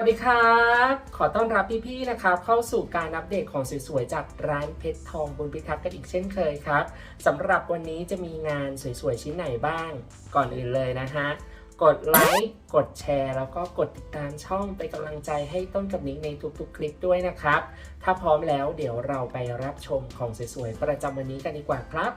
วัสดีครับ ขอต้อนรับพี่ๆ นะครับ เข้าสู่การอัปเดตของสวยๆ จากร้านเพชรทองบุญพิทักษ์กันอีกเช่นเคยครับสำหรับวันนี้จะมีงานสวยๆ ชิ้นไหนบ้าง ก่อนอื่นเลยนะฮะ กดไลค์ กดแชร์ แล้วก็กดติดตามช่องเป็นกำลังใจให้ต้นกับนิ้งในทุกๆ คลิปด้วยนะครับ ถ้าพร้อมแล้วเดี๋ยวเราไปรับชมของสวยๆ ประจำวันนี้กันดีกว่าครับ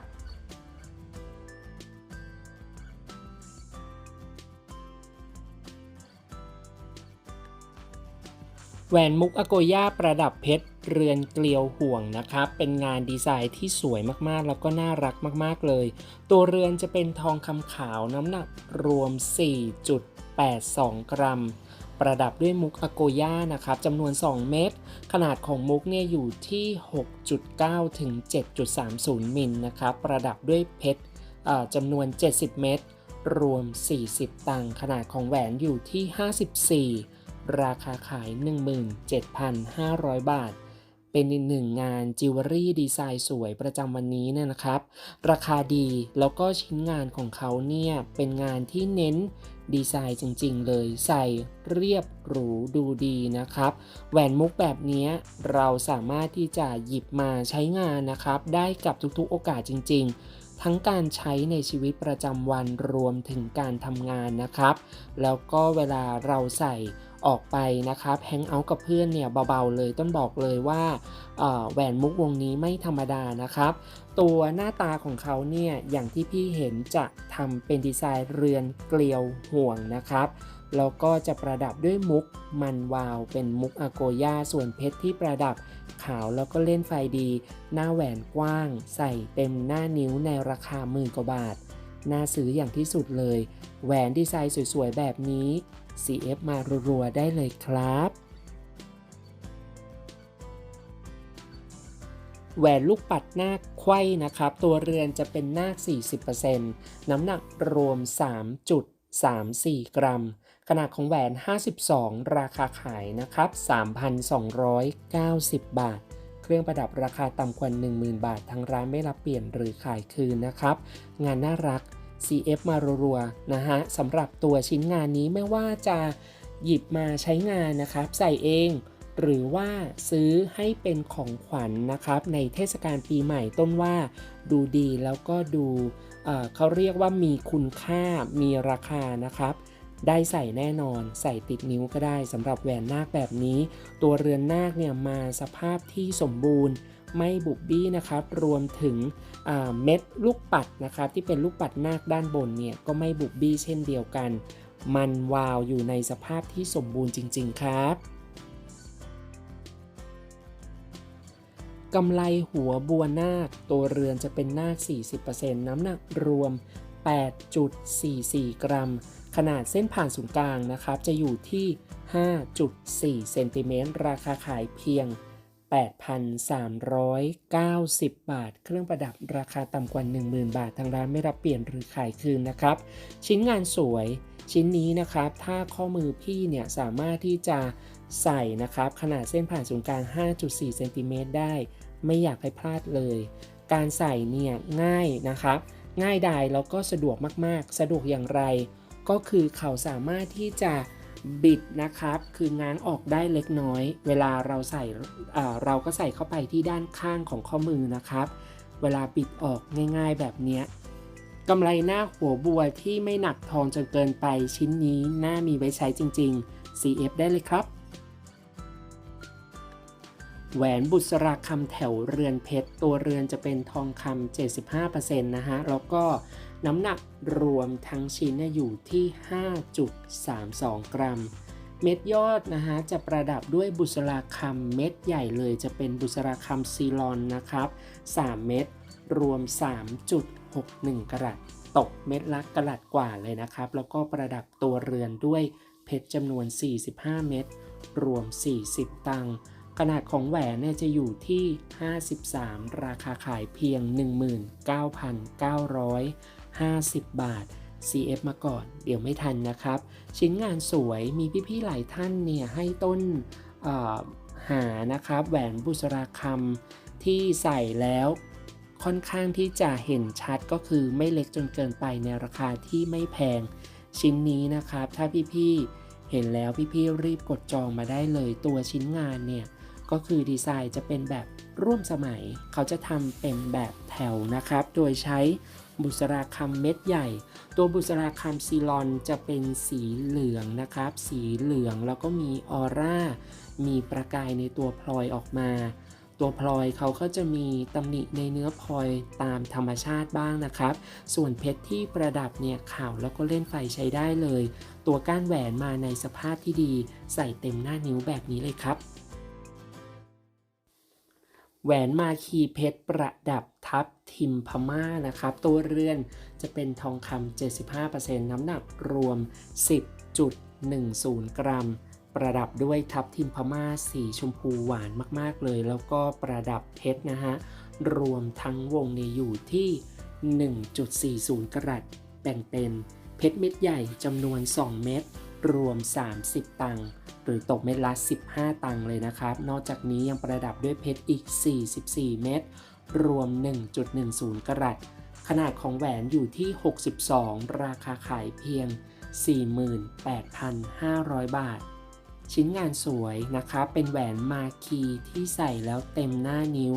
แหวนมุกอโกย่าประดับเพชรเรือนเกลียวห่วงนะครับ เป็นงานดีไซน์ที่สวยมากๆ แล้วก็น่ารักมากๆเลย ตัวเรือนจะเป็นทองคำขาวน้ำหนักรวม 4.82 กรัม ประดับด้วยมุกอโกย่านะครับจำนวน 2 เม็ด ขนาดของมุกเนี่ยอยู่ที่ 6.9 ถึง 7.30 มิลนะครับ ประดับด้วยเพชรจำนวน 70 เม็ด รวม 40 ตังค์ขนาดของแหวนอยู่ที่ 54 ราคาขาย 17,500 บาท เป็นอีกหนึ่งงานจิวเวลรี่ดีไซน์สวยประจำวันนี้เนี่ยนะครับ ราคาดีแล้วก็ชิ้นงานของเขาเนี่ยเป็นงานที่เน้นดีไซน์จริงๆเลยใส่เรียบหรูดูดีนะครับ แหวนมุกแบบนี้เราสามารถที่จะหยิบมาใช้งานนะครับ ได้กับทุกๆโอกาสจริง ๆทั้งการใช้ในชีวิตประจำวันรวมถึงการทำงานนะครับ แล้วก็เวลาเราใส่ ออกไปนะครับแฮงเอาท์กับเพื่อนเนี่ยเบาๆเลยต้นบอกเลยว่าแหวนมุกวงนี้ไม่ธรรมดานะครับ ตัวหน้าตาของเขาเนี่ยอย่างที่พี่เห็นจะทำเป็นดีไซน์เรือนเกลียวห่วงนะครับแล้วก็จะประดับด้วยมุกมันวาว เป็นมุกอโกย่าส่วนเพชรที่ประดับขาวแล้วก็เล่นไฟดี หน้าแหวนกว้าง ใส่เต็มหน้านิ้วในราคาหมื่นกว่าบาท น่าซื้ออย่างที่สุดเลย แหวนดีไซน์สวยๆ แบบนี้ CF มารัวๆได้เลยครับ แหวนลูกปัดหน้าคไขว้นะครับ ตัวเรือนจะเป็นนาค40%น้ำหนักรวม 3.34 กรัม ขนาดของแหวน 52 ราคาขายนะครับ 3,290 บาทเครื่องประดับราคาต่ำกว่า 10,000 บาท ทางร้านไม่รับเปลี่ยนหรือขายคืนนะครับ งานน่ารัก CF มารัวๆนะฮะสำหรับตัวชิ้นงานนี้ไม่ว่าจะหยิบมาใช้งานนะครับ ใส่เองหรือว่าซื้อให้เป็นของขวัญนนะครับ ในเทศกาลปีใหม่ต้นว่าดูดีแล้วก็ดูเอ่อเขาเรียกว่ามีคุณค่ามีราคานะครับ ได้ใส่แน่นอนใส่ติดนิ้วก็ได้สำหรับแหวนนาคแบบนี้ ตัวเรือนนาคเนี่ยมาสภาพที่สมบูรณ์ ไม่บุบบี้นะครับ รวมถึงเม็ดลูกปัดนะครับ ที่เป็นลูกปัดนาคด้านบนเนี่ยก็ไม่บุบบี้เช่นเดียวกัน มันวาวอยู่ในสภาพที่สมบูรณ์จริง ๆ ครับกำไรหัวบัวนาค ตัวเรือนจะเป็นนาค 40%น้ำหนักรวม 8.44 กรัม ขนาดเส้นผ่านศูนย์กลางนะครับ จะอยู่ที่ 5.4 เซนติเมตร ราคาขายเพียง 8,390 บาท เครื่องประดับราคาต่ำกว่า 10,000 บาท ทางร้านไม่รับเปลี่ยนหรือขายคืนนะครับ ชิ้นงานสวยชิ้นนี้นะครับ ถ้าข้อมือพี่เนี่ยสามารถที่จะใส่นะครับ ขนาดเส้นผ่านศูนย์กลาง 5.4 เซนติเมตรได้ ไม่อยากให้พลาดเลย การใส่เนี่ยง่ายนะครับ ง่ายดายแล้วก็สะดวกมากๆ สะดวกอย่างไร ก็คือเขาสามารถที่จะ บิดนะครับ คือง้างออกได้เล็กน้อย เวลาเราใส่เราก็ใส่เข้าไปที่ด้านข้างของข้อมือนะครับ เวลาบิดออกง่ายๆแบบนี้กำไรหน้าหัวบัวที่ไม่หนักทองจนเกินไปชิ้นนี้น่ามีไว้ใช้จริง ๆ CF ได้เลยครับ แหวนบุษราคำแถวเรือนเพชร ตัวเรือนจะเป็นทองคำ75%นะฮะ แล้วก็ น้ำหนักรวมทั้งชิ้นเนี่ยอยู่ที่ 5.32 กรัม เม็ดยอดนะฮะจะประดับด้วยบุษราคำเม็ดใหญ่เลยจะเป็นบุษราคำซีลอนนะครับ 3 เม็ดรวม 3.61 กรัตตกเม็ดละกรัตกว่าเลยนะครับ แล้วก็ประดับตัวเรือนด้วยเพชรจำนวน 45 เม็ดรวม 40 ตังค์ขนาดของแหวนเนี่ยจะอยู่ที่ 53 ราคาขายเพียง 50 บาท CF มาก่อน เดี๋ยวไม่ทันนะครับ ชิ้นงานสวยมีพี่ๆหลายท่านเนี่ยให้ต้นหานะครับแหวนบุษราคำที่ใส่แล้วค่อนข้างที่จะเห็นชัดก็คือไม่เล็กจนเกินไปในราคาที่ไม่แพง ชิ้นนี้นะครับ ถ้าพี่ๆเห็นแล้วพี่ๆรีบกดจองมาได้เลยตัวชิ้นงานเนี่ยก็คือดีไซน์จะเป็นแบบร่วมสมัย เขาจะทำเป็นแบบแถวนะครับ โดยใช้ บุษราคำเม็ดใหญ่ ตัวบุษราคำซีลอนจะเป็นสีเหลืองนะครับ สีเหลืองแล้วก็มีออร่า มีประกายในตัวพลอยออกมา ตัวพลอยเขาก็จะมีตำหนิในเนื้อพลอยตามธรรมชาติบ้างนะครับ ส่วนเพชรที่ประดับเนี่ยขาวแล้วก็เล่นไฟใช้ได้เลย ตัวก้านแหวนมาในสภาพที่ดี ใส่เต็มหน้านิ้วแบบนี้เลยครับ แหวนมาคีเพชรประดับทับทิมพม่านะครับ ตัวเรือนจะเป็นทองคำ75%น้ำหนักรวม 10.10 กรัม ประดับด้วยทับทิมพม่าสีชมพูหวานมากๆเลย แล้วก็ประดับเพชรนะฮะ รวมทั้งวงเนี่ยอยู่ที่ 1.40 กรัตแบ่งเป็นเพชรเม็ดใหญ่จำนวน 2 เม็ดรวม 30 ตังค์ หรือตกเม็ดละ 15 ตังค์เลยนะครับ นอกจากนี้ยังประดับด้วยเพชรอีก 44 เม็ดรวม 1.10 กรัตขนาดของแหวนอยู่ที่ 62 ราคาขายเพียง 48,500 บาท ชิ้นงานสวยนะครับเป็นแหวนมาคีที่ใส่แล้วเต็มหน้านิ้ว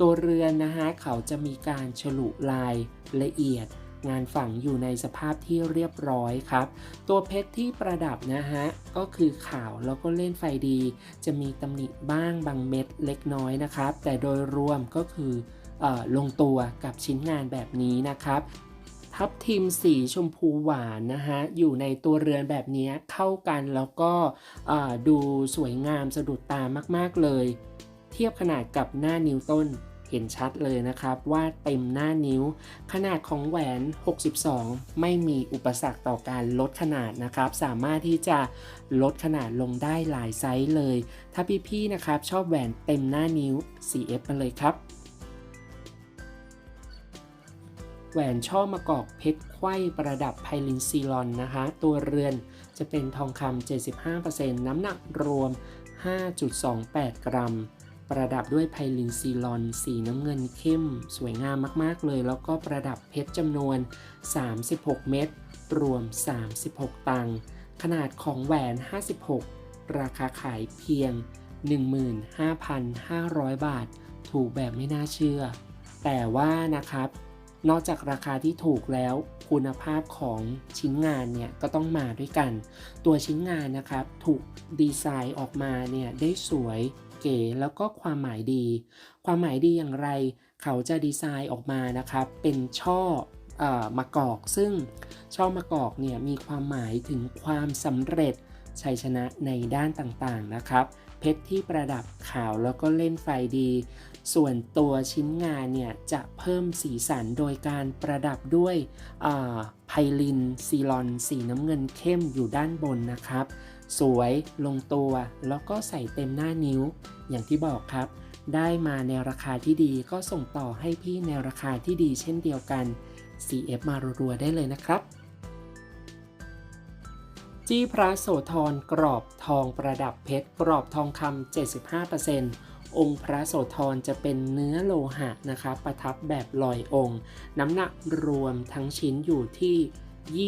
ตัวเรือนนะฮะเขาจะมีการฉลุลายละเอียด งานฝังอยู่ในสภาพที่เรียบร้อยครับ ตัวเพชรที่ประดับนะฮะก็คือขาวแล้วก็เล่นไฟดี จะมีตำหนิบ้างบางเม็ดเล็กน้อยนะครับ แต่โดยรวมก็คืออลงตัวกับชิ้นงานแบบนี้นะครับทับทิมสีชมพูหวานนะฮะ อยู่ในตัวเรือนแบบนี้เข้ากันแล้วก็ดูสวยงามสะดุดตามาก ๆ เลย เทียบขนาดกับหน้านิ้วต้น เห็นชัดเลยนะครับว่าเต็มหน้านิ้ว ขนาดของแหวน 62 ไม่มีอุปสรรคต่อการลดขนาดนะครับ สามารถที่จะลดขนาดลงได้หลายไซส์เลย ถ้าพี่ๆนะครับชอบแหวนเต็มหน้านิ้ว CF มาเลยครับแหวนช่อมะกอกเพชรไขว้ประดับไพลินซีลอนนะคะ ตัวเรือนจะเป็นทองคำ75%น้ำหนักรวม 5.28 กรัม ประดับด้วยไพลินซีลอน สีน้ำเงินเข้ม สวยงามมากๆเลย แล้วก็ประดับเพชรจำนวน 36 เม็ดรวม 36 ตังค์ขนาดของแหวน 56 ราคาขายเพียง 15,500 บาท ถูกแบบไม่น่าเชื่อ แต่ว่านะครับ นอกจากราคาที่ถูกแล้วคุณภาพของชิ้นงานเนี่ยก็ต้องมาด้วยกัน ตัวชิ้นงานนะครับถูกดีไซน์ออกมาเนี่ยได้สวย ก๋แล้วก็ความหมายดี ความหมายดีอย่างไร เขาจะดีไซน์ออกมานะครับเป็นช่อเออมะกอก ซึ่งช่อมะกอกเนี่ยมีความหมายถึงความสำเร็จชัยชนะในด้านต่างๆนะครับ เพชรที่ประดับขาวแล้วก็เล่นไฟดี ส่วนตัวชิ้นงานเนี่ยจะเพิ่มสีสันโดยการประดับด้วยไพลินซีลอน สีน้ำเงินเข้มอยู่ด้านบนนะครับ สวยลงตัว แล้วก็ใส่เต็มหน้านิ้ว อย่างที่บอกครับ ได้มาในราคาที่ดีก็ส่งต่อให้พี่ในราคาที่ดีเช่นเดียวกัน CF มารัวๆได้เลยนะครับ จี้พระโสธรกรอบทองประดับเพชร กรอบทองคำ75%องค์พระโสธรจะเป็นเนื้อโลหะนะครับประทับแบบลอยองค์ น้ำหนักรวมทั้งชิ้นอยู่ที่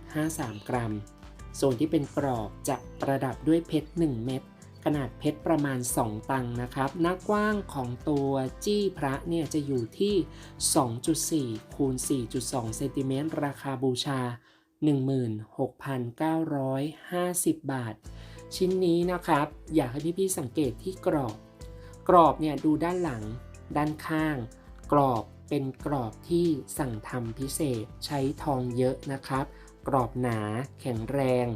20.53 กรัม ส่วนที่เป็นกรอบจะประดับด้วยเพชร 1 เม็ดขนาดเพชรประมาณ 2 ตังนะครับ หน้ากว้างของตัวจี้พระเนี่ยจะอยู่ที่ 2.4 คูณ 4.2 เซนติเมตรราคาบูชา 16,950 บาท ชิ้นนี้นะครับ อยากให้พี่ๆสังเกตที่กรอบ กรอบเนี่ยดูด้านหลัง ด้านข้าง กรอบเป็นกรอบที่สั่งทำพิเศษใช้ทองเยอะนะครับ กรอบหนา แข็งแรง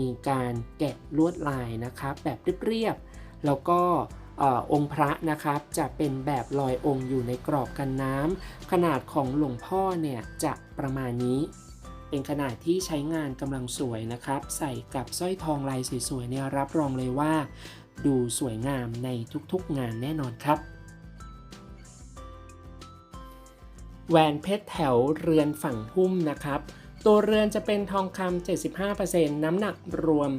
มีการแกะลวดลายนะครับ แบบเรียบๆแล้วก็ออองค์พระนะครับจะเป็นแบบลอยองค์อยู่ในกรอบกันน้ำขนาดของหลวงพ่อเนี่ยจะประมาณนี้ เป็นขนาดที่ใช้งานกำลังสวยนะครับ ใส่กับสร้อยทองลายสวยๆเนี่ยรับรองเลยว่า ดูสวยงามในทุกๆงานแน่นอนครับ แหวนเพชรแถวเรือนฝั่งหุ้มนะครับ ตัวเรือนจะเป็นทองคำ75%น้ำหนักรวม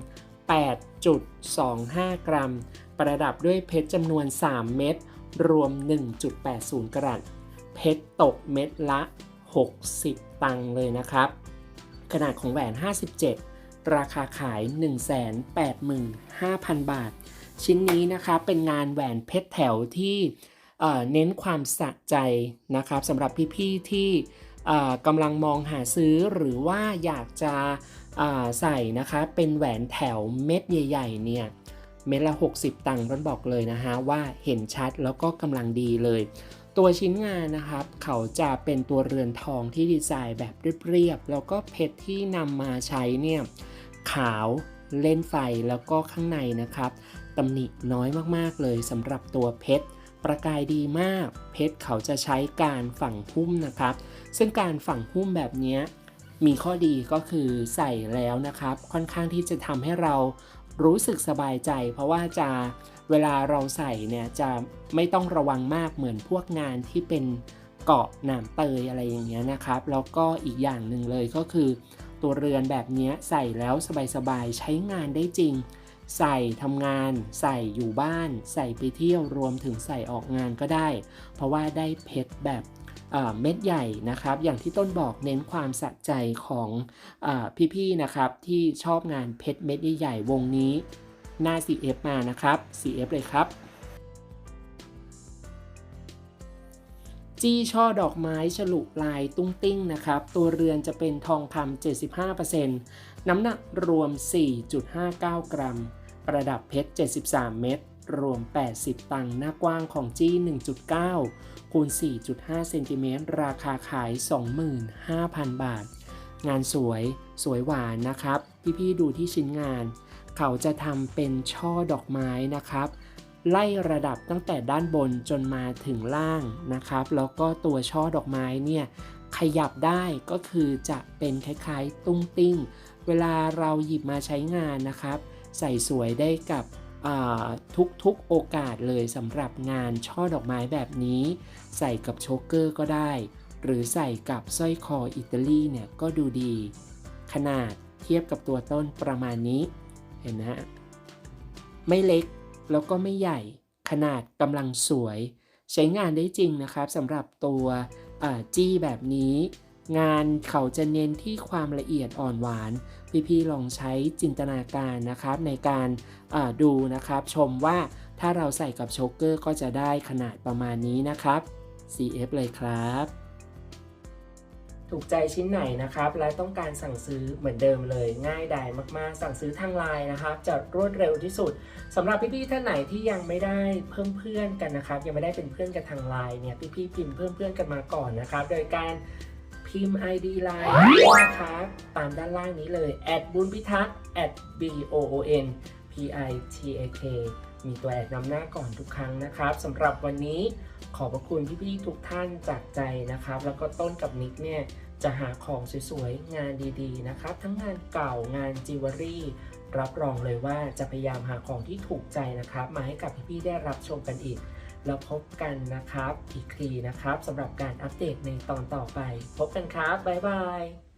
8.25 กรัม ประดับด้วยเพชรจำนวน 3 เม็ดรวม 1.80 กรัตเพชรตกเม็ดละ 60 ตังค์เลยนะครับ ขนาดของแหวน 57 ราคาขาย 185,000 บาท ชิ้นนี้นะครับเป็นงานแหวนเพชรแถวที่ เน้นความสะใจนะครับสำหรับพี่ๆที่กำลังมองหาซื้อหรือว่าอยากจะใส่นะคะเป็นแหวนแถวเม็ดใหญ่ๆเนี่ยเม็ดละ 60 ตังค์ร้อนบอกเลยนะฮะว่าเห็นชัดแล้วก็กำลังดีเลย ตัวชิ้นงานนะครับ เขาจะเป็นตัวเรือนทองที่ดีไซน์แบบเรียบๆแล้วก็เพชรที่นำมาใช้เนี่ยขาวเล่นไฟแล้วก็ข้างในนะครับตำหนิน้อยมากๆเลยสำหรับตัวเพชร ประกายดีมาก เพชรเขาจะใช้การฝังหุ้มนะครับ ซึ่งการฝังหุ้มแบบนี้มีข้อดีก็คือใส่แล้วนะครับ ค่อนข้างที่จะทำให้เรารู้สึกสบายใจ เพราะว่าจะเวลาเราใส่เนี่ยจะไม่ต้องระวังมากเหมือนพวกงานที่เป็นเกาะหนามเตยอะไรอย่างเงี้ยนะครับ แล้วก็อีกอย่างหนึ่งเลยก็คือ ตัวเรือนแบบนี้ใส่แล้วสบายๆใช้งานได้จริง ใส่ทำงาน ใส่อยู่บ้าน ใส่ไปเที่ยวรวมถึงใส่ออกงานก็ได้ เพราะว่าได้เพชรแบบเม็ดใหญ่นะครับ อย่างที่ต้นบอกเน้นความสะใจของอพี่ๆนะครับ ที่ชอบงานเพชรเม็ดใหญ่ๆวงนี้หน้า CF มานะครับ CF เลยครับ จี้ช่อดอกไม้ฉลุลายตุ้งติ้งนะครับ ตัวเรือนจะเป็นทองคำ75%น้ำหนักรวม 4.59 กรัม ประดับเพชร 73 เม็ดรวม 80 ตังค์หน้ากว้างของจี้ 1.9 คูณ 4.5 เซนติเมตรราคาขาย 25,000 บาท งานสวย สวยหวานนะครับ พี่ๆดูที่ชิ้นงาน เขาจะทำเป็นช่อดอกไม้นะครับ ไล่ระดับตั้งแต่ด้านบนจนมาถึงล่างนะครับ แล้วก็ตัวช่อดอกไม้เนี่ย ขยับได้ก็คือจะเป็นคล้ายๆ ตุ้งติ้ง เวลาเราหยิบมาใช้งานนะครับ ใส่สวยได้กับทุกๆโอกาสเลยสำหรับงานช่อดอกไม้แบบนี้ ใส่กับโชกเกอร์ก็ได้ หรือใส่กับสร้อยคออิตาลีเนี่ยก็ดูดี ขนาดเทียบกับตัวต้นประมาณนี้เห็นนะฮะไม่เล็กแล้วก็ไม่ใหญ่ขนาดกำลังสวย ใช้งานได้จริงนะครับสำหรับตัวจี้แบบนี้ งานเขาจะเน้นที่ความละเอียดอ่อนหวาน พี่ๆลองใช้จินตนาการนะครับในการดูนะครับชมว่าถ้าเราใส่กับโชกเกอร์ก็จะได้ขนาดประมาณนี้นะครับ CF เลยครับ ถูกใจชิ้นไหนนะครับ และต้องการสั่งซื้อเหมือนเดิมเลย ง่ายดายมากๆ สั่งซื้อทางไลน์นะครับ จะรวดเร็วที่สุดสำหรับพี่ๆท่านไหนที่ยังไม่ได้เพิ่มเพื่อนกันนะครับ ยังไม่ได้เป็นเพื่อนกันทางไลน์เนี่ยพี่ๆพิมพ์เพิ่มเพื่อนกันมาก่อนนะครับ โดยการ พิมพ์ ID ไลน์นะครับตามด้านล่างนี้เลยแอดบุญพิทักษ์แอด b o o n p i t a k มีตัวแอดนำหน้าก่อนทุกครั้งนะครับสำหรับวันนี้ขอบพระคุณพี่ๆทุกท่านจากใจนะครับ แล้วก็ต้นกับนิกเนี่ยจะหาของสวยๆ งานดีๆ นะครับ ทั้งงานเก่างานจิวเวลรี่ รับรองเลยว่าจะพยายามหาของที่ถูกใจนะครับ มาให้กับพี่ๆได้รับชมกันอีก แล้วพบกันนะครับ อีกทีนะครับสำหรับการอัปเดตในตอนต่อไป พบกันครับ บ๊ายบาย